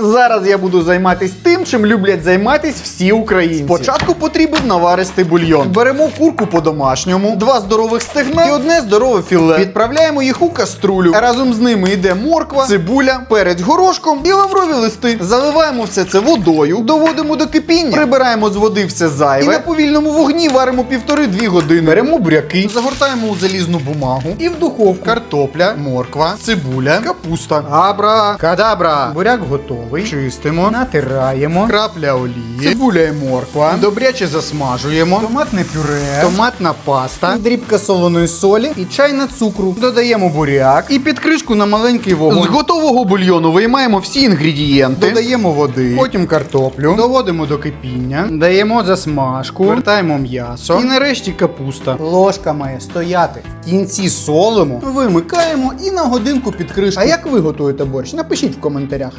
Зараз я буду займатися тим, чим люблять займатися всі українці. Спочатку потрібен наваристий бульйон. Беремо курку по-домашньому, два здорових стегна і одне здорове філе. Відправляємо їх у каструлю. Разом з ними йде морква, цибуля, перець горошком і лаврові листи. Заливаємо все це водою, доводимо до кипіння, прибираємо з води все зайве. І на повільному вогні варимо півтори-дві години. Беремо буряки, загортаємо у залізну бумагу і в духовку. Картопля, морква, цибуля, капуста. Абра, кадабра. Буряк готовий. Чистимо, натираємо, крапля олії, цибуля і морква. Добряче засмажуємо. Томатне пюре, томатна паста, дрібка солоної солі і чайна цукру. Додаємо буряк і під кришку на маленький вогонь. З готового бульйону виймаємо всі інгредієнти. Додаємо води, потім картоплю, доводимо до кипіння, даємо засмажку, вертаємо м'ясо і нарешті капуста. Ложка має стояти. В кінці солимо, вимикаємо і на годинку під кришку. А як ви готуєте борщ? Напишіть в коментарях.